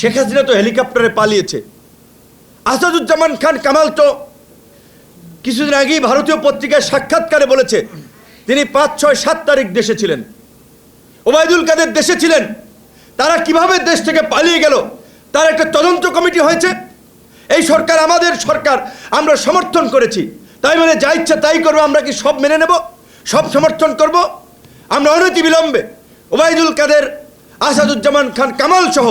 শেখ হাসিনা তো হেলিকপ্টারে পালিয়েছে। আসাদুজ্জামান খান কামাল তো কিছুদিন আগেই ভারতীয় পত্রিকায় সাক্ষাৎকারে বলেছে, তিনি পাঁচ, ছয়, সাত তারিখ দেশে ছিলেন। ওবায়দুল কাদের দেশে ছিলেন। তারা কীভাবে দেশ থেকে পালিয়ে গেল, তার একটা তদন্ত কমিটি হয়েছে। এই সরকার আমাদের সরকার, আমরা সমর্থন করেছি। তাই মানে যা ইচ্ছা তাই করব, আমরা কি সব মেনে নেব? সব সমর্থন করব? আমরা অনতি বিলম্বে ওবায়দুল কাদের আসাদুজ্জামান খান কামাল সহ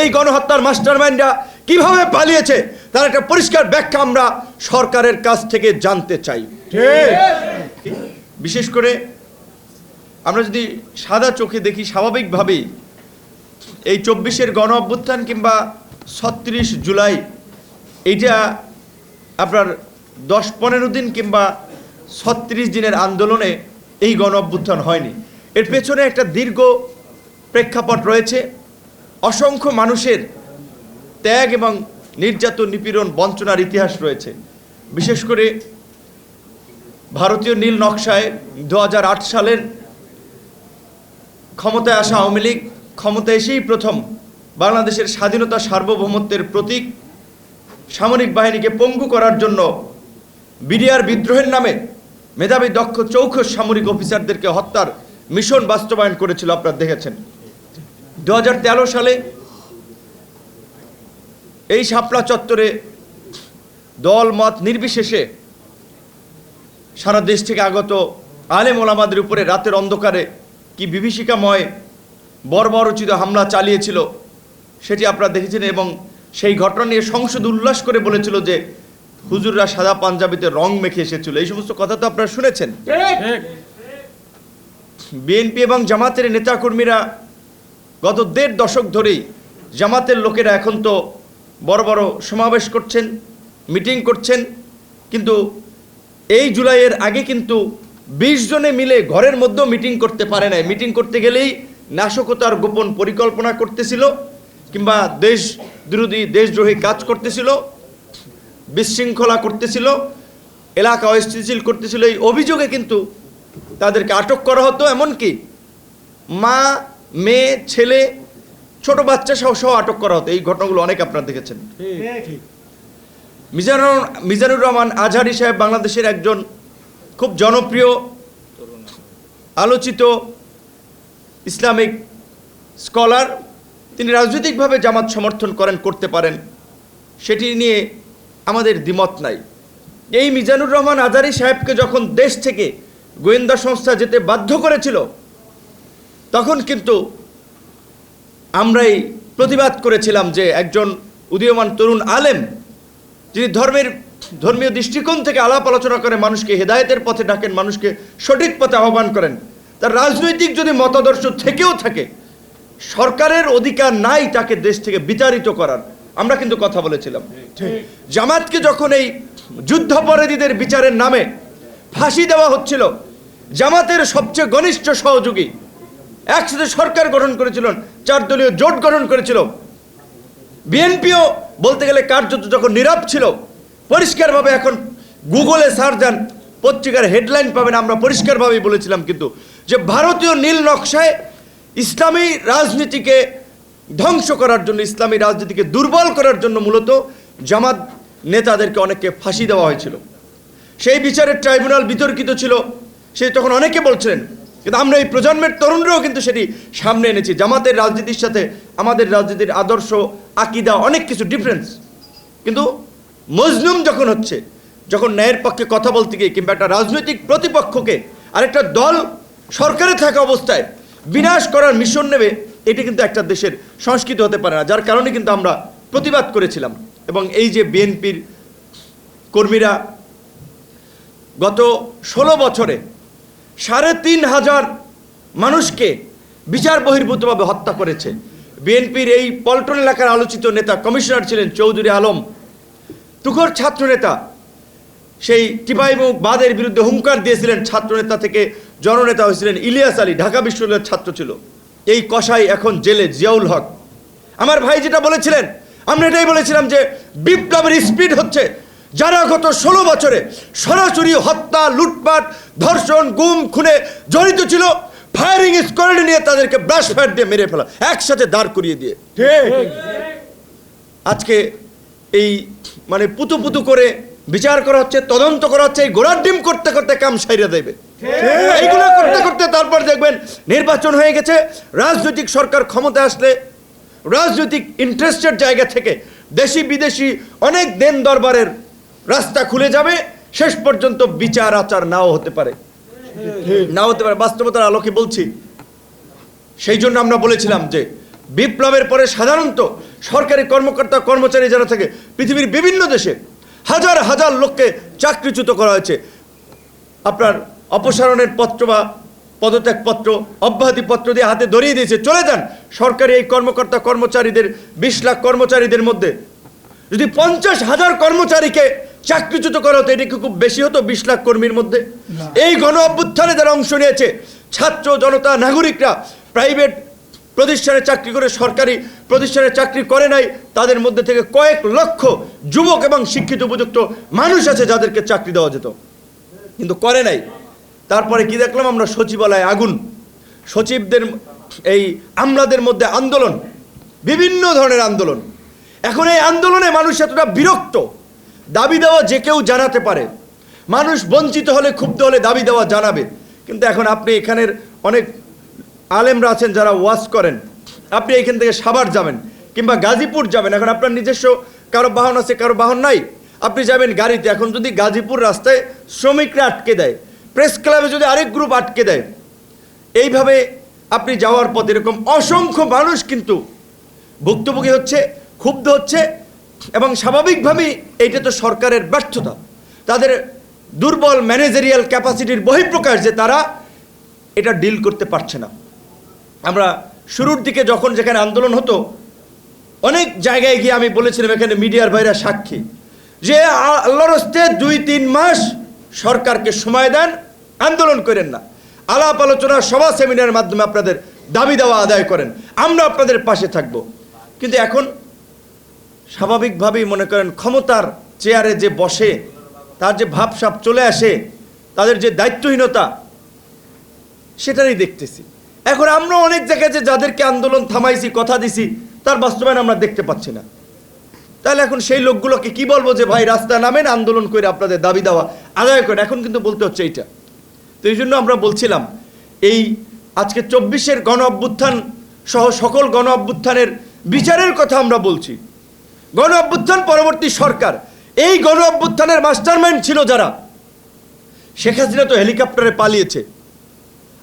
এই গণহত্যার মাস্টারমাইন্ডরা কীভাবে পালিয়েছে, তার একটা পরিষ্কার ব্যাখ্যা আমরা সরকারের কাছ থেকে জানতে চাই। বিশেষ করে আমরা যদি সাদা চোখে দেখি, স্বাভাবিকভাবেই এই চব্বিশের গণ অভ্যুত্থান কিংবা ছত্রিশ জুলাই, এইটা আপনার দশ পনেরো দিন কিংবা ছত্রিশ দিনের আন্দোলনে এই গণ অভ্যুত্থান হয়নি। এর পেছনে একটা দীর্ঘ প্রেক্ষাপট রয়েছে। অসংখ্য মানুষের ত্যাগ এবং নির্যাতন, নিপীড়ন বঞ্চনার ইতিহাস রয়েছে। বিশেষ করে ভারতীয় নীল নকশায় দু হাজার আট সালের ক্ষমতায় আসা আওয়ামী লীগ ক্ষমতায় এসেই প্রথম বাংলাদেশের স্বাধীনতা সার্বভৌমত্বের প্রতীক সামরিক বাহিনীকে পঙ্গু করার জন্য বিডিআর বিদ্রোহের নামে মেধাবী দক্ষ চৌখ সামরিক অফিসারদেরকে হত্যার মিশন বাস্তবায়ন করেছিল। আপনারা দেখেছেন। দু হাজার তেরো সালে এই শাপলা চত্বরে দল মত নির্বিশেষে সারা দেশ থেকে আগত আলেম ওলামাদের উপরে রাতের অন্ধকারে কি বিভীষিকাময় বর্বরচিত হামলা চালিয়েছিল সেটি আপনারা দেখেছেন এবং সেই ঘটনা নিয়ে সংসদ উল্লাস করে বলেছিল যে হুজুররা সাদা পাঞ্জাবিতে রং মেখে এসেছিল। এই সমস্ত কথা তো আপনারা শুনেছেন। বিএনপি এবং জামাতের নেতাকর্মীরা গত দেড় দশক ধরেই জামাতের লোকেরা এখন তো বড় বড় সমাবেশ করছেন, মিটিং করছেন, কিন্তু এই জুলাইয়ের আগে কিন্তু বিশ জনে মিলে ঘরের মধ্যেও মিটিং করতে পারে নাই। মিটিং করতে গেলেই নাশকতার গোপন পরিকল্পনা করতেছিল কিংবা দেশ বিরোধী, দেশদ্রোহী কাজ করতেছিল, বিশৃঙ্খলা করতেছিল, এলাকা অস্থিতিশীল করতেছিল। এই অভিযোগে কিন্তু তাদেরকে আটক করা হতো। এমনকি মা মেয়ে ছেলে ছোট বাচ্চা সহ সহ আটক করা হতো। এই ঘটনাগুলো অনেক আপনারা দেখেছেন। মিজানুর মিজানুর রহমান আজহারি সাহেব বাংলাদেশের একজন খুব জনপ্রিয় আলোচিত ইসলামিক স্কলার। তিনি রাজনৈতিকভাবে জামাত সমর্থন করেন করতে পারেন। সেটি নিয়ে আমাদের দ্বিমত নাই। এই মিজানুর রহমান আজারি সাহেবকে যখন দেশ থেকে গোয়েন্দা সংস্থা যেতে বাধ্য করেছিল তখন কিন্তু আমরাই প্রতিবাদ করেছিলাম যে একজন উদীয়মান তরুণ আলেম, যিনি ধর্মের, ধর্মীয় দৃষ্টিকোণ থেকে আলাপ আলোচনা করে মানুষকে হেদায়তের পথে ডাকেন, মানুষকে সঠিক পথে আহ্বান করেন। তার রাজনৈতিক যদি মতাদর্শ থেকেও থাকে, সরকারের অধিকার নাই তাকে দেশ থেকে বিতাড়িত করার। আমরা কিন্তু কথা বলেছিলাম। জামাতকে যখন এই যুদ্ধাপরাধীদের বিচারের নামে ফাঁসি দেওয়া হচ্ছিল, জামাতের সবচেয়ে ঘনিষ্ঠ সহযোগী একসাথে সরকার গঠন করেছিলেন চার দলীয় জোট গঠন করেছিল। বিএনপিও বলতে গেলে কার্যত যখন নীরব ছিল, পরিষ্কারভাবে এখন গুগলে সার্চ দেন, পত্রিকার হেডলাইন পাবেন, আমরা পরিষ্কারভাবেই বলেছিলাম কিন্তু, যে ভারতীয় নীল নকশায় ইসলামী রাজনীতিকে ধ্বংস করার জন্য, ইসলামী রাজনীতিকে দুর্বল করার জন্য মূলত জামাত নেতাদেরকে অনেককে ফাঁসি দেওয়া হয়েছিল। সেই বিচারের ট্রাইব্যুনাল বিতর্কিত ছিল সে তখন অনেকে বলছিলেন কিন্তু আমরা এই প্রজন্মের তরুণরাও কিন্তু সেটি সামনে এনেছি। জামাতের রাজনীতির সাথে আমাদের রাজনীতির আদর্শ, আকিদা, অনেক কিছু ডিফারেন্স কিন্তু মজলুম যখন হচ্ছে, যখন ন্যায়ের পক্ষে কথা বলতে গিয়ে কিংবা একটা রাজনৈতিক প্রতিপক্ষকে আরেকটা দল সরকারে থাকা অবস্থায় বিনাশ করার মিশন নেবে, এটি কিন্তু একটা দেশের সংস্কৃতি হতে পারে না, যার কারণে কিন্তু আমরা প্রতিবাদ করেছিলাম। এবং এই যে বিএনপির কর্মীরা গত ষোলো বছরে সাড়ে তিন হাজার মানুষকে বিচার বহির্ভূতভাবে হত্যা করেছে। বিএনপির এই পল্টন এলাকার আলোচিত নেতা কমিশনার ছিলেন চৌধুরী আলম। তুখর ছাত্রনেতা, সেই টিপাইমুখ বাদের বিরুদ্ধে হুঙ্কার দিয়েছিলেন ছাত্রনেতা থেকে জননেতা হয়েছিলেন ইলিয়াস আলী, ঢাকা বিশ্ববিদ্যালয়ের ছাত্র ছিল। এই কষাই এখন জেলে, জিয়াউল হক। আমার ভাই যেটা বলেছিলেন, আমরা এটাই বলেছিলাম যে বিপ্লবের স্পিড হচ্ছে। যারা গত ষোলো বছরে সরাসরি হত্যা লুটপাট ধর্ষণ গুম খুনে জড়িত ছিল ফায়ারিং স্কোয়াড নিয়ে তাদেরকে ব্রাশ ফায়ার দিয়ে মেরে ফেলা একসাথে দাঁড় করিয়ে দিয়ে। আজকে এই মানে পুতু পুতু করে বিচার করা হচ্ছে তদন্ত করা হচ্ছে এই গোড়ার ডিম করতে করতে কাম সাইরা দেবে। এইগুলো করতে করতে তারপর দেখবেন নির্বাচন হয়ে গেছে রাজনৈতিক সরকার ক্ষমতা আসলে রাজনৈতিক ইন্টারেস্টের জায়গা থেকে দেশি বিদেশি অনেক দেন দরবারের রাস্তা খুলে যাবে, শেষ পর্যন্ত বিচার আচার নাও হতে পারে। নাও হতে পারে, বাস্তবতার আলোকে বলছি। সেই জন্য আমরা বলেছিলাম যে, বিপ্লবের পরে সাধারণত সরকারি কর্মকর্তা, কর্মচারী যারা থাকে, পৃথিবীর বিভিন্ন দেশে হাজার হাজার লোককে চাকরিচ্যুত করা হয়েছে। আপনার অপসারণের পত্র বা পদত্যাগ পত্র অব্যাহতি পত্র দিয়ে হাতে ধরিয়ে দিয়েছে। চলে যান সরকারি এই কর্মকর্তা, কর্মচারীদের, বিশ লাখ কর্মচারীদের মধ্যে। যদি পঞ্চাশ হাজার কর্মচারীকে চাকরিচ্যুত করা হতো এটা কি খুব বেশি হতো বিশ লাখ কর্মীর মধ্যে। এই গণ অভ্যুত্থানে যারা অংশ নিয়েছে ছাত্র জনতা নাগরিকরা প্রাইভেট প্রতিষ্ঠানে চাকরি করে সরকারি প্রতিষ্ঠানে চাকরি করে নাই তাদের মধ্যে থেকে কয়েক লক্ষ যুবক এবং শিক্ষিত উপযুক্ত মানুষ আছে যাদেরকে চাকরি দেওয়া যেত। কিন্তু করে নাই। তারপরে কি দেখলাম আমরা? সচিবালয়ে আগুন। সচিবদের এই আমলাদের মধ্যে আন্দোলন। বিভিন্ন ধরনের আন্দোলন। এখন এই আন্দোলনে মানুষ এতটা বিরক্ত। দাবি দেওয়া যে কেউ জানাতে পারে। মানুষ বঞ্চিত হলে, ক্ষুব্ধ হলে দাবি দেওয়া জানাবে। কিন্তু এখন আপনি এখানের অনেক আলেমরা আছেন যারা ওয়াজ করেন। আপনি এখান থেকে সাভার যাবেন কিংবা গাজীপুর যাবেন। এখন আপনার নিজস্ব কারও বাহন আছে, কারও বাহন নাই। আপনি যাবেন গাড়িতে। এখন যদি গাজীপুর রাস্তায় শ্রমিকরা আটকে দেয়, প্রেস ক্লাবে যদি আরেক গ্রুপ আটকে দেয়, এইভাবে আপনি যাওয়ার পথ এরকম অসংখ্য মানুষ কিন্তু ভুক্তভোগী হচ্ছে, ক্ষুব্ধ হচ্ছে এবং স্বাভাবিকভাবেই এইটা তো সরকারের ব্যর্থতা। তাদের দুর্বল ম্যানেজারিয়াল ক্যাপাসিটির বহিঃপ্রকাশ যে তারা এটা ডিল করতে পারছে না। আমরা শুরুর দিকে যখন যেখানে আন্দোলন হতো, অনেক জায়গায় গিয়ে আমি বলেছিলাম এখানে মিডিয়ার ভাইরা সাক্ষী যে আল্লাহর হস্তে দুই তিন মাস সরকারকে সময় দেন, আন্দোলন করেন না। আলাপ আলোচনা, সভা সেমিনারের মাধ্যমে আপনাদের দাবি দেওয়া আদায় করেন। আমরা আপনাদের পাশে থাকব। কিন্তু এখন স্বাভাবিকভাবেই মনে করেন ক্ষমতার চেয়ারে যে বসে, তার যে ভাবসাপ চলে আসে, তাদের যে দায়িত্বহীনতা, সেটারই দেখতেছি। এখন আমরা অনেক জায়গায় যে যাদেরকে আন্দোলন থামাইছি, কথা দিছি, তার বাস্তবায়ন আমরা দেখতে পাচ্ছি না। তাহলে এখন সেই লোকগুলোকে কি বলব যে, ভাই, রাস্তায় নামেন, আন্দোলন করে আপনাদের দাবি দেওয়া। আদায় করেন। এখন কিন্তু বলতে হচ্ছে এইটা। তো এই জন্য আমরা বলছিলাম, এই আজকে চব্বিশের গণ অভ্যুত্থান সহ সকল গণ অভ্যুত্থানের বিচারের কথা আমরা বলছি। গণ অভ্যুত্থান পরবর্তী সরকার। এই গণ অভ্যুত্থানের মাস্টারমাইন্ড ছিল যারা? শেখ হাসিনা তো হেলিকপ্টারে পালিয়েছে।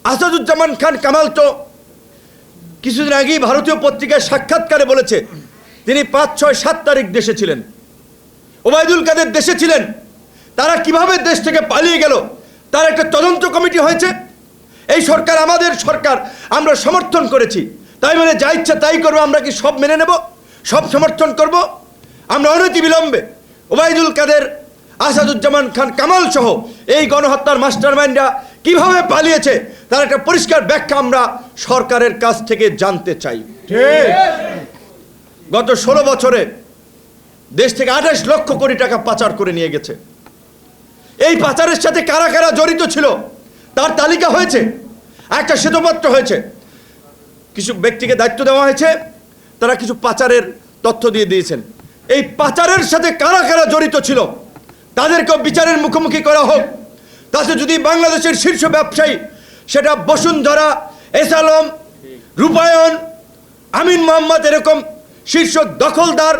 আসাদুজ্জামান খান কামাল তো কিছুদিন আগেই ভারতীয় পত্রিকায় সাক্ষাৎকারে বলেছে, তিনি পাঁচ, ছয়, সাত তারিখ দেশে ছিলেন। ওবায়দুল কাদের দেশে ছিলেন। তারা কীভাবে দেশ থেকে পালিয়ে গেল, তার একটা তদন্ত কমিটি হয়েছে। এই সরকার আমাদের সরকার, আমরা সমর্থন করেছি। তাই মানে যা ইচ্ছা তাই করব, আমরা কি সব মেনে নেব? সব সমর্থন করব। আমরা অনতি বিলম্বে ওবায়দুল কাদের আসাদুজ্জামান খান কামাল সহ এই গণহত্যার মাস্টার মাস্টারমাইন্ডরা কীভাবে পালিয়েছে তার একটা পরিষ্কার ব্যাখ্যা আমরা সরকারের কাছ থেকে জানতে চাই। গত ষোলো বছরে দেশ থেকে আঠাশ লক্ষ কোটি টাকা পাচার করে নিয়ে গেছে। এই পাচারের সাথে কারা কারা জড়িত ছিল তার তালিকা হয়েছে একটা শ্বেতপত্র হয়েছে। কিছু ব্যক্তিকে দায়িত্ব দেওয়া হয়েছে তারা কিছু পাচারের তথ্য দিয়ে দিয়েছেন। এই পাচারের সাথে কারা কারা জড়িত ছিল তাদেরকেও বিচারের মুখোমুখি করা হোক। তাতে যদি বাংলাদেশের শীর্ষ ব্যবসায়ী সেটা বসুন্ধরা এস আলম রূপায়ণ আমিন মোহাম্মদ এরকম শীর্ষ দখলদার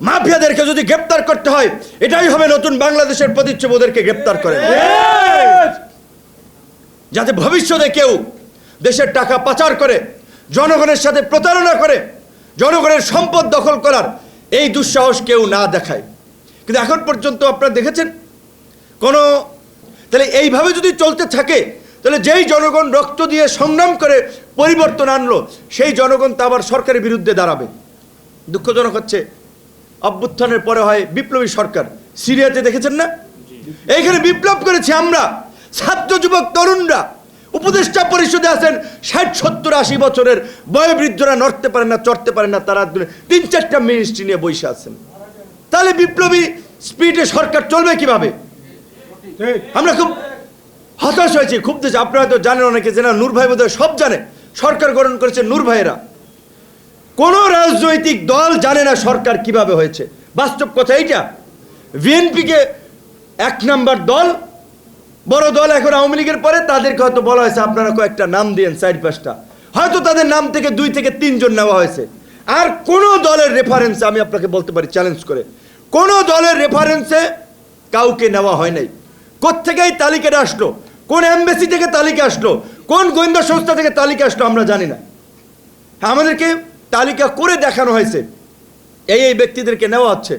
মাফিয়াদেরকে যদি গ্রেপ্তার করতে হয় এটাই হবে নতুন বাংলাদেশের প্রতিচ্ছবি ওদেরকে গ্রেপ্তার করে। যাতে ভবিষ্যতে কেউ দেশের টাকা পাচার করে জনগণের সাথে প্রতারণা করে জনগণের সম্পদ দখল করার এই দুঃসাহস কেউ না দেখায়। কিন্তু এখন পর্যন্ত আপনারা দেখেছেন কোনো তাহলে এইভাবে যদি চলতে থাকে তাহলে যেই জনগণ রক্ত দিয়ে সংগ্রাম করে পরিবর্তন আনলো সেই জনগণ তা আবার সরকারের বিরুদ্ধে দাঁড়াবে। দুঃখজনক হচ্ছে অভ্যুত্থানের পরে হয় বিপ্লবী সরকার। সিরিয়াতে দেখেছেন না? এইখানে বিপ্লব করেছি আমরা ছাত্র যুবক তরুণরা। উপদেষ্টা পরিষদে আছেন, ষাট, সত্তর, আশি বছরের বয়োবৃদ্ধরা নড়তে পারেন না, চড়তে পারেন না, তারা তিন, চারটা মিনিস্ট্রি নিয়ে বসে আছেন। তাহলে বিপ্লবী স্পিডে সরকার চলবে কীভাবে? আমরা খুব হতাশ হয়েছি, খুব দেশ আপনারা তো জানেন অনেকে যে না, নূর ভাই বোধহয় সব জানে। সরকার গঠন করেছে নূর ভাইয়েরা। কোনো রাজনৈতিক দল জানে না সরকার কীভাবে হয়েছে। বাস্তব কথা এইটা। বিএনপিকে এক নাম্বার দল বড় দল এখন আওয়ামী লীগের পরে, তাদেরকে হয়তো বলা হয়েছে, আপনারা কয়েকটা নাম দিয়েন চার পাঁচটা। হয়তো তাদের নাম থেকে দুই থেকে তিনজন নেওয়া হয়েছে। আর কোন দলের রেফারেন্সে আমি আপনাকে বলতে পারি চ্যালেঞ্জ করে। কোন দলের রেফারেন্সে কাউকে নেওয়া হয় নাই। কোত্থেকে এই তালিকাটা আসলো? কোন এমবেসি থেকে তালিকা আসলো? কোন গোয়েন্দা সংস্থা থেকে তালিকা আসলো? আমরা জানি না। আমাদেরকে তালিকা করে দেখানো হয়েছে। এই এই ব্যক্তিদেরকে নেওয়া হচ্ছে।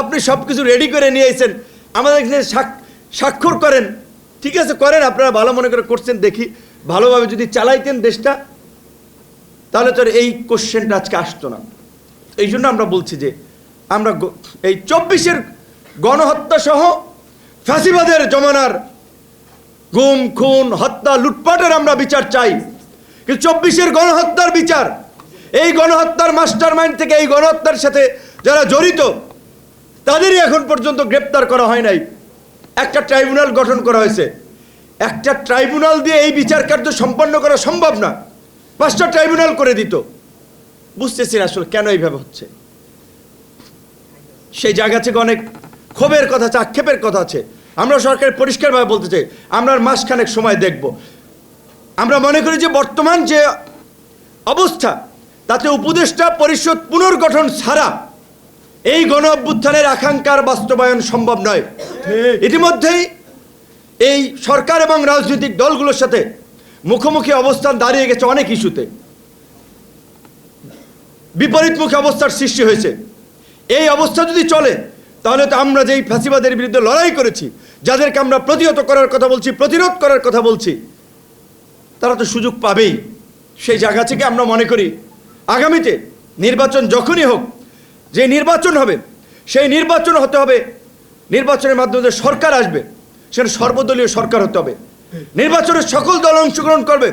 আপনি সব কিছু রেডি করে নিয়ে এসেছেন আমাদের স্বাক্ষর করেন। ঠিক আছে, করেন, আপনারা ভালো মনে করে করছেন, দেখি। ভালোভাবে যদি চালাইতেন দেশটা, তাহলে তো এই কোশ্চেনটা আজকে আসতো না। এই জন্য আমরা বলছি যে, আমরা এই চব্বিশের গণহত্যা সহ ফ্যাসিবাদের জমানার গুম, খুন, হত্যা, লুটপাটের আমরা বিচার চাই। কিন্তু চব্বিশের গণহত্যার বিচার, এই গণহত্যার মাস্টার মাইন্ড থেকে এই গণহত্যার সাথে যারা জড়িত, তাদেরই এখন পর্যন্ত গ্রেপ্তার করা হয় নাই। একটা ট্রাইব্যুনাল গঠন করা হয়েছে। একটা ট্রাইব্যুনাল দিয়ে এই বিচার কার্য সম্পন্ন করা সম্ভব না। পাঁচটা ট্রাইব্যুনাল করে দিত। বুঝতেছি না আসলে কেন এইভাবে হচ্ছে? সেই জায়গা থেকে অনেক ক্ষোভের কথা আছে, আক্ষেপের কথা আছে। আমরা সরকার পরিষ্কারভাবে বলতে চাই, আমরা মাসখানেক সময় দেখব। আমরা মনে করি যে বর্তমান যে অবস্থা, তাতে উপদেষ্টা পরিষদ পুনর্গঠন ছাড়া এই গণ অভ্যুত্থানের আকাঙ্ক্ষার বাস্তবায়ন সম্ভব নয়। ইতিমধ্যেই এই সরকার এবং রাজনৈতিক দলগুলোর সাথে মুখোমুখি অবস্থান দাঁড়িয়ে গেছে অনেক ইস্যুতে। বিপরীতমুখী অবস্থার সৃষ্টি হয়েছে। এই অবস্থা যদি চলে তাহলে তো আমরা যেই ফ্যাসিবাদের বিরুদ্ধে লড়াই করেছি যাদেরকে আমরা প্রতিহত করার কথা বলছি প্রতিরোধ করার কথা বলছি তারা তো সুযোগ পাবেই। সেই জায়গা থেকে আমরা মনে করি আগামীতে নির্বাচন যখনই হোক যে নির্বাচন হবে, সেই নির্বাচন হতে হবে, নির্বাচনের মাধ্যমে সরকার আসবে, সেটা সর্বদলীয় সরকার হতে হবে। নির্বাচনে সকল দল অংশগ্রহণ করবে,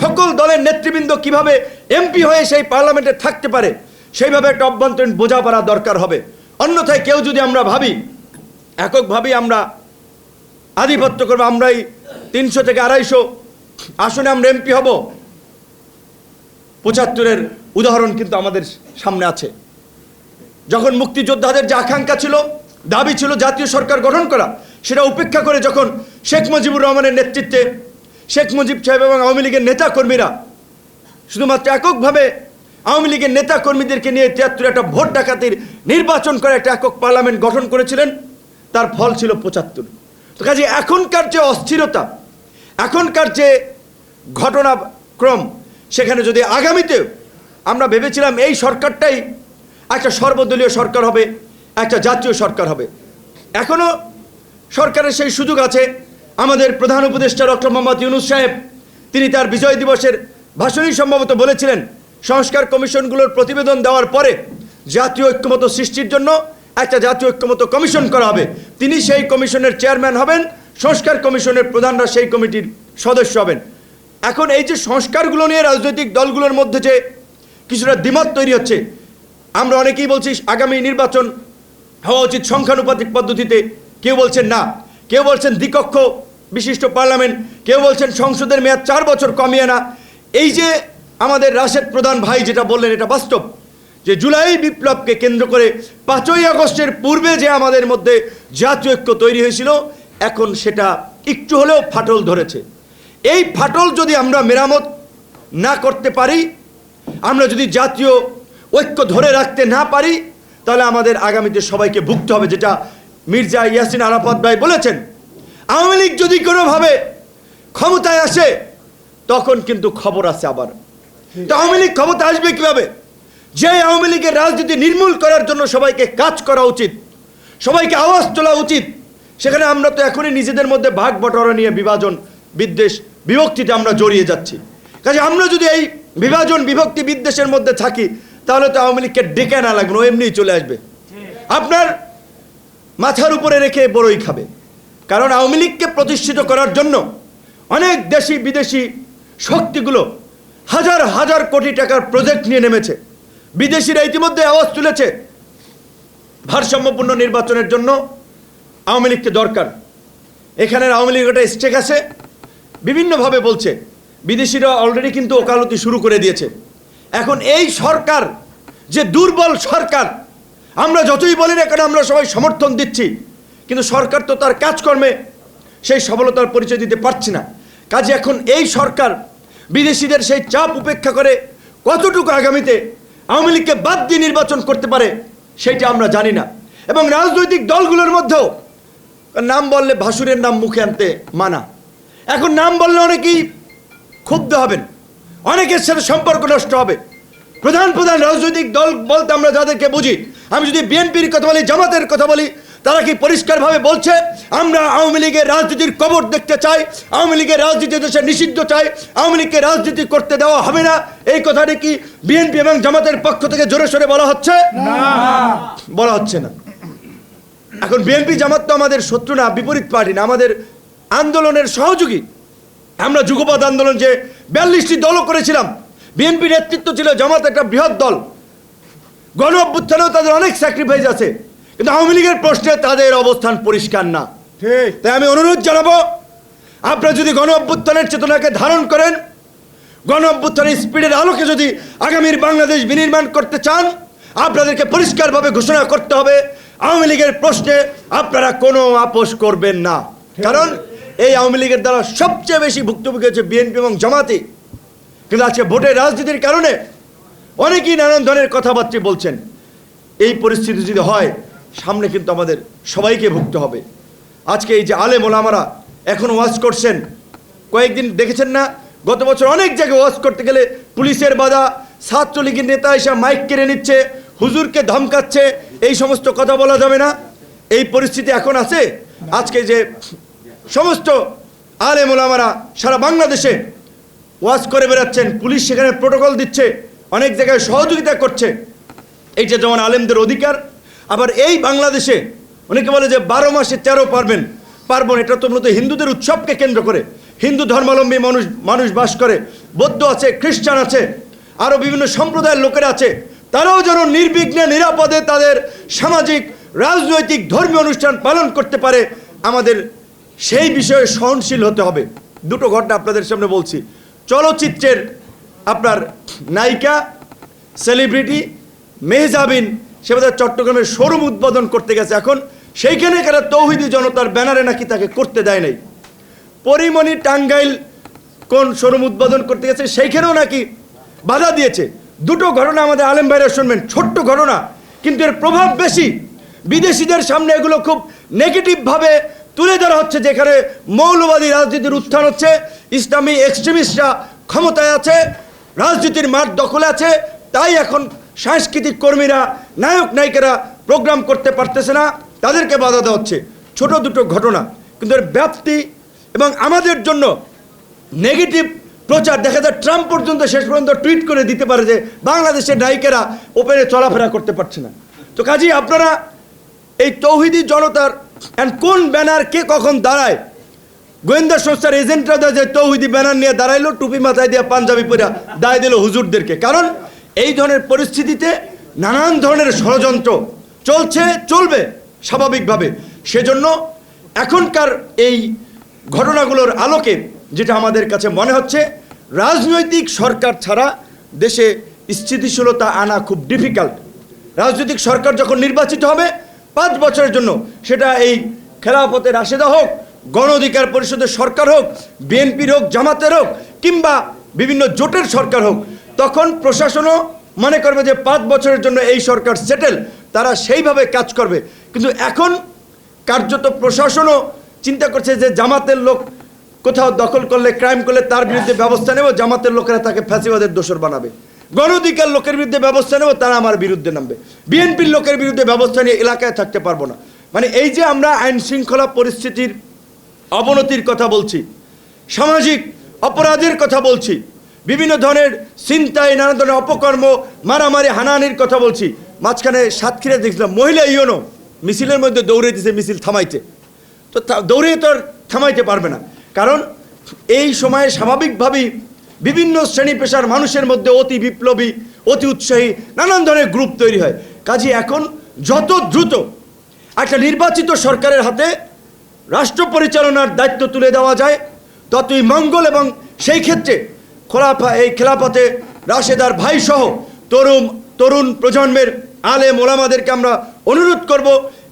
সকল দলের নেতৃবৃন্দ কীভাবে এমপি হয়ে সেই পার্লামেন্টে থাকতে পারে, সেইভাবে একটা অভ্যন্তরীণ বোঝাপড়া দরকার হবে। অন্যথায় কেউ যদি আমরা ভাবি, এককভাবেই আমরা আধিপত্য করব, আমরাই তিনশো থেকে আড়াইশো আসনে আমরা এমপি হব, পঁচাত্তরের উদাহরণ কিন্তু আমাদের সামনে আছে। যখন মুক্তিযোদ্ধাদের যে আকাঙ্ক্ষা ছিল, দাবি ছিল জাতীয় সরকার গঠন করা, সেটা উপেক্ষা করে যখন শেখ মুজিবুর রহমানের নেতৃত্বে শেখ মুজিব সাহেব এবং আওয়ামী লীগের নেতা কর্মীরা শুধুমাত্র এককভাবে আওয়ামী লীগের নেতা কর্মীদেরকে নিয়ে তিয়াত্তর একটা ভোট ডাকাতির নির্বাচন করে একটা একক পার্লামেন্ট গঠন করেছিলেন, তার ফল ছিল পঁচাত্তর। তো কাজে এখনকার যে অস্থিরতা, এখনকার যে ঘটনাক্রম, সেখানে যদি আগামীতে আমরা ভেবেছিলাম এই সরকারটাই একটা সর্বদলীয় সরকার হবে, একটা জাতীয় সরকার হবে। এখনও সরকারের সেই সুযোগ আছে। আমাদের প্রধান উপদেষ্টা ডক্টর মোহাম্মদ ইউনুস সাহেব, তিনি তার বিজয় দিবসের ভাষণই সম্ভবত বলেছিলেন, সংস্কার কমিশনগুলোর প্রতিবেদন দেওয়ার পরে জাতীয় ঐক্যমত সৃষ্টির জন্য একটা জাতীয় ঐক্যমত কমিশন করা হবে। তিনি সেই কমিশনের চেয়ারম্যান হবেন, সংস্কার কমিশনের প্রধানরা সেই কমিটির সদস্য হবেন। এখন এই যে সংস্কারগুলো নিয়ে রাজনৈতিক দলগুলোর মধ্যে যে কিছুটা দ্বিমত তৈরি হচ্ছে আমরা অনেকেই বলছি, আগামী নির্বাচন হওয়া উচিত সংখ্যানুপাতিক পদ্ধতিতে। কেউ বলছেন না। কেউ বলছেন দ্বিকক্ষ বিশিষ্ট পার্লামেন্ট। কেউ বলছেন সংসদের মেয়াদ চার বছর কমিয়ে না। এই যে আমাদের রাশেদ প্রধান ভাই যেটা বললেন, এটা বাস্তব। যে জুলাই বিপ্লবকে কেন্দ্র করে পাঁচই আগস্টের পূর্বে যে আমাদের মধ্যে জাতীয় ঐক্য তৈরি হয়েছিল, এখন সেটা একটু হলেও ফাটল ধরেছে। এই ফাটল যদি আমরা মেরামত না করতে পারি, আমরা যদি জাতীয় ঐক্য ধরে রাখতে না পারি, তাহলে আমাদের আগামীতে সবাইকে ভুগতে হবে, যেটা মির্জা ইয়াসিন আরাফাত ভাই বলেছেন। আওয়ামী লীগ যদি কোনোভাবে ক্ষমতায় আসে, তখন কিন্তু খবর আছে আবার। তো আওয়ামী লীগ ক্ষমতা আসবে কীভাবে? যে আওয়ামী লীগের রাজনীতি নির্মূল করার জন্য সবাইকে কাজ করা উচিত, সবাইকে আওয়াজ তোলা উচিত, সেখানে আমরা তো এখনই নিজেদের মধ্যে ভাগ বটরা নিয়ে বিভাজন, বিদ্বেষ, বিভক্তিতে আমরা জড়িয়ে যাচ্ছি। কাজে আমরা যদি এই বিভাজন, বিভক্তি বিদ্বেষের মধ্যে থাকি তাহলে তো আওয়ামী লীগকে ডেকে না লাগবে ও এমনিই চলে আসবে। আপনার মাথার উপরে রেখে বড়ই খাবে। কারণ আওয়ামী লীগকে প্রতিষ্ঠিত করার জন্য অনেক দেশি বিদেশি শক্তিগুলো হাজার হাজার কোটি টাকার প্রজেক্ট নিয়ে নেমেছে। বিদেশিরা ইতিমধ্যে আওয়াজ তুলেছে ভারসাম্যপূর্ণ নির্বাচনের জন্য আওয়ামী লীগকে দরকার। এখানের আওয়ামী লীগ একটা স্টেক আছে। বিভিন্নভাবে বলছে। বিদেশিরা অলরেডি কিন্তু ওকালতি শুরু করে দিয়েছে। এখন এই সরকার, যে দুর্বল সরকার, আমরা যতই বলি না কেন আমরা সবাই সমর্থন দিচ্ছি, কিন্তু সরকার তো তার কাজকর্মে সেই সফলতার পরিচয় দিতে পারছে না। কাজে এখন এই সরকার বিদেশিদের সেই চাপ উপেক্ষা করে কতটুকু আগামীতে আওয়ামী লীগকে বাদ দিয়ে নির্বাচন করতে পারে, সেটা আমরা জানি না। এবং রাজনৈতিক দলগুলোর মধ্যেও নাম বললে ভাসুরের নাম মুখে আনতে মানা। এখন নাম বললে অনেকেই ক্ষুব্ধ হবেন। অনেকের সাথে সম্পর্ক নষ্ট হবে। প্রধান প্রধান রাজনৈতিক দল বলতে আমরা যাদেরকে বুঝি আমি যদি বিএনপির কথা বলি জামাতের কথা বলি তারা কি পরিষ্কারভাবে বলছে আমরা আওয়ামী লীগের রাজনীতির কবর দেখতে চাই আওয়ামী লীগের রাজনীতি দেশে নিষিদ্ধ চাই আওয়ামী লীগকে রাজনীতি করতে দেওয়া হবে না এই কথাটি কি বিএনপি এবং জামাতের পক্ষ থেকে জোরে সোরে বলা হচ্ছে? বলা হচ্ছে না। এখন বিএনপি জামাত তো আমাদের শত্রু না বিপরীত পার্টি না আমাদের আন্দোলনের সহযোগী। আমরা যুগপৎ আন্দোলন যে বিয়াল্লিশটি দলও করেছিলাম। বিএনপি নেতৃত্ব ছিল জামাত একটা বৃহৎ দল। গণ অভ্যুত্থানেও তাদের অনেক স্যাক্রিফাইস আছে। কিন্তু আওয়ামী লীগের প্রশ্নে তাদের অবস্থান পরিষ্কার না। ঠিক। তাই আমি অনুরোধ জানাব আপনারা যদি গণ অভ্যুত্থানের চেতনাকে ধারণ করেন গণ অভ্যুত্থানের স্পিডের আলোকে যদি আগামীর বাংলাদেশ বিনির্মাণ করতে চান আপনাদেরকে পরিষ্কারভাবে ঘোষণা করতে হবে আওয়ামী লীগের প্রশ্নে আপনারা কোনো আপোষ করবেন না। কারণ এই আওয়ামী লীগের দ্বারা সবচেয়ে বেশি ভুক্তভোগী হচ্ছে বিএনপি এবং জামাতি। কিন্তু আজকে ভোটের রাজনীতির কারণে অনেকেই নানান ধরনের কথাবার্তা বলছেন। এই পরিস্থিতি যদি হয়, সামনে কিন্তু আমাদের সবাইকে ভুগতে হবে। আজকে এই যে আলেম ওলামারা এখন ওয়াজ করছেন, কয়েকদিন দেখেছেন না? গত বছর অনেক জায়গায় ওয়াজ করতে গেলে পুলিশের বাধা, ছাত্রলীগের নেতা এসে মাইক কেড়ে নিচ্ছে, হুজুরকে ধমকাচ্ছে, এই সমস্ত কথা বলা যাবে না। এই পরিস্থিতি এখন আছে। আজকে যে সমস্ত আলেম ওলামারা সারা বাংলাদেশে ওয়াজ করে বেড়াচ্ছেন, পুলিশ সেখানে প্রোটোকল দিচ্ছে, অনেক জায়গায় সহযোগিতা করছে। এইটা যেমন আলেমদের অধিকার, আবার এই বাংলাদেশে অনেকে বলে যে বারো মাসে তেরো পারবেন। পার্বণ এটা তো মূলত হিন্দুদের উৎসবকে কেন্দ্র করে। হিন্দু ধর্মাবলম্বী মানুষ মানুষ বাস করে, বৌদ্ধ আছে, খ্রিস্টান আছে আরও বিভিন্ন সম্প্রদায়ের লোকেরা আছে, তারাও যেন নির্বিঘ্নে, নিরাপদে তাদের সামাজিক, রাজনৈতিক, ধর্মীয় অনুষ্ঠান পালন করতে পারে আমাদের সেই বিষয়ে সহনশীল হতে হবে। দুটো ঘটনা আপনাদের সামনে বলছি। চলচ্চিত্রের আপনার নায়িকা সেলিব্রিটি মেহজাবিন, সে বোধহয় চট্টগ্রামের শোরুম উদ্বোধন করতে গেছে এখন। সেইখানে কারা তৌহিদি জনতার ব্যানারে নাকি তাকে করতে দেয় নাই? পরিমণি টাঙ্গাইল কোন শোরুম উদ্বোধন করতে গেছে, সেইখানেও নাকি বাধা দিয়েছে। দুটো ঘটনা আমাদের আলেম ভাইরা শুনবেন, ছোট্ট ঘটনা। কিন্তু এর প্রভাব বেশি। বিদেশিদের সামনে এগুলো খুব নেগেটিভভাবে তুলে ধরা হচ্ছে যেখানে মৌলবাদী রাজনীতির উত্থান হচ্ছে, ইসলামী এক্সট্রিমিস্টরা ক্ষমতায় আছে, রাজনীতির মাঠ দখলে আছে, তাই এখন সাংস্কৃতিক কর্মীরা, নায়ক নায়িকারা প্রোগ্রাম করতে পারতেছে না, তাদেরকে বাধা দেওয়া হচ্ছে। ছোট দুটো ঘটনা, কিন্তু এর ব্যাপ্তি এবং আমাদের জন্য নেগেটিভ প্রচার। দেখা যায় ট্রাম্প পর্যন্ত শেষ পর্যন্ত টুইট করে দিতে পারে যে, বাংলাদেশের নায়িকেরা ওপেনে চলাফেরা করতে পারছে না। তো কাজেই আপনারা এই তৌহিদি জনতার কোন ব্যানার কে কখন দাঁড়ায়? গোয়েন্দা সংস্থার এজেন্টরা যে তৌহিদি ব্যানার নিয়ে দাঁড়াইলো, টুপি মাথায় দিয়ে পাঞ্জাবি পরে দায় দিল হুজুরদেরকে। কারণ এই ধরনের পরিস্থিতিতে নানান ধরনের ষড়যন্ত্র চলছে, চলবে স্বাভাবিকভাবে। সেজন্য এখনকার এই ঘটনাগুলোর আলোকে যেটা আমাদের কাছে মনে হচ্ছে, রাজনৈতিক সরকার ছাড়া দেশে স্থিতিশীলতা আনা খুব ডিফিকাল্ট রাজনৈতিক সরকার যখন নির্বাচিত হবে পাঁচ বছরের জন্য সেটা এই খেলাফতে রাশেদা হোক, গণ অধিকার পরিষদের সরকার হোক, বিএনপির হোক, জামাতের হোক, কিংবা বিভিন্ন জোটের সরকার হোক, তখন প্রশাসনও মনে করবে যে পাঁচ বছরের জন্য এই সরকার সেটেল তারা সেইভাবে কাজ করবে। কিন্তু এখন কার্যত প্রশাসনও চিন্তা করছে যে জামাতের লোক কোথাও দখল করলে ক্রাইম করলে তার বিরুদ্ধে ব্যবস্থা নেব, জামাতের লোকেরা তাকে ফ্যাসিবাদের দোষর বানাবে। গণ অধিকার লোকের বিরুদ্ধে ব্যবস্থা নেব, তারা আমার বিরুদ্ধে নামবে। বিএনপির লোকের বিরুদ্ধে ব্যবস্থা নিয়ে এলাকায় থাকতে পারব না। মানে এই যে আমরা আইন শৃঙ্খলা পরিস্থিতির অবনতির কথা বলছি, সামাজিক অপরাধের কথা বলছি, বিভিন্ন ধরনের চিন্তায় নানা ধরনের অপকর্ম, মারামারি, হানাহানির কথা বলছি, মাঝখানে সাতক্ষীরা দেখছিলাম মহিলা ইউনো, মিছিলের মধ্যে দৌড়ে দিছে, মিছিল থামাইতে। তো দৌড়ে তো থামাইতে পারবে না। কারণ এই সময়ে স্বাভাবিকভাবেই বিভিন্ন শ্রেণি পেশার মানুষের মধ্যে অতি বিপ্লবী, অতি উৎসাহী, নানান ধরনের গ্রুপ তৈরি হয়। কাজে এখন যত দ্রুত একটা নির্বাচিত সরকারের হাতে রাষ্ট্র পরিচালনার দায়িত্ব তুলে দেওয়া যায়, ততই মঙ্গল এবং সেই ক্ষেত্রে খোলাফা, এই খেলাফতে রাশেদার ভাই সহ তরুণ তরুণ প্রজন্মের আলে মোলামাদেরকে আমরা অনুরোধ করব,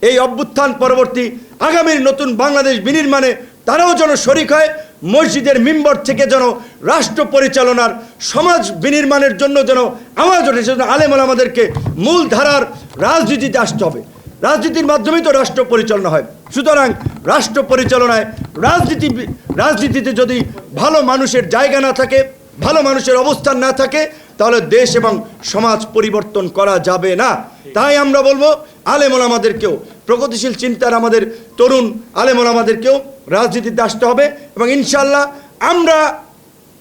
এই অভ্যুত্থান পরবর্তী আগামীর নতুন বাংলাদেশ বিনির্মাণে তারাও যেন শরিক হয় মসজিদের মিম্বর থেকে যেন রাষ্ট্র পরিচালনার, সমাজ বিনির্মাণের জন্য যেন আওয়াজ ওঠে, সেজন্য আলেমাল আমাদেরকে মূলধারার রাজনীতিতে আসতে হবে। রাজনীতির মাধ্যমেই তো রাষ্ট্র পরিচালনা হয়। সুতরাং রাষ্ট্র পরিচালনায় রাজনীতি, রাজনীতিতে যদি ভালো মানুষের জায়গা না থাকে, ভালো মানুষের অবস্থান না থাকে তাহলে দেশ এবং সমাজ পরিবর্তন করা যাবে না। তাই আমরা বলব, আলেমল আমাদেরকেও, প্রগতিশীল চিন্তার আমাদের তরুণ আলেমল আমাদেরকেও রাজনীতিতে আসতে হবে এবং ইনশাল্লাহ আমরা,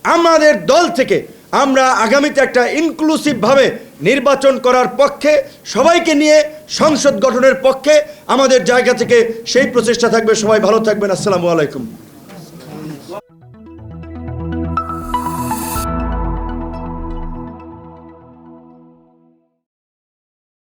আমাদের দল থেকে আমরা আগামীতে একটা ইনক্লুসিভভাবে নির্বাচন করার পক্ষে, সবাইকে নিয়ে সংসদ গঠনের পক্ষে আমাদের জায়গা থেকে সেই প্রচেষ্টা থাকবে। সবাই ভালো থাকবেন। আসসালামু আলাইকুম।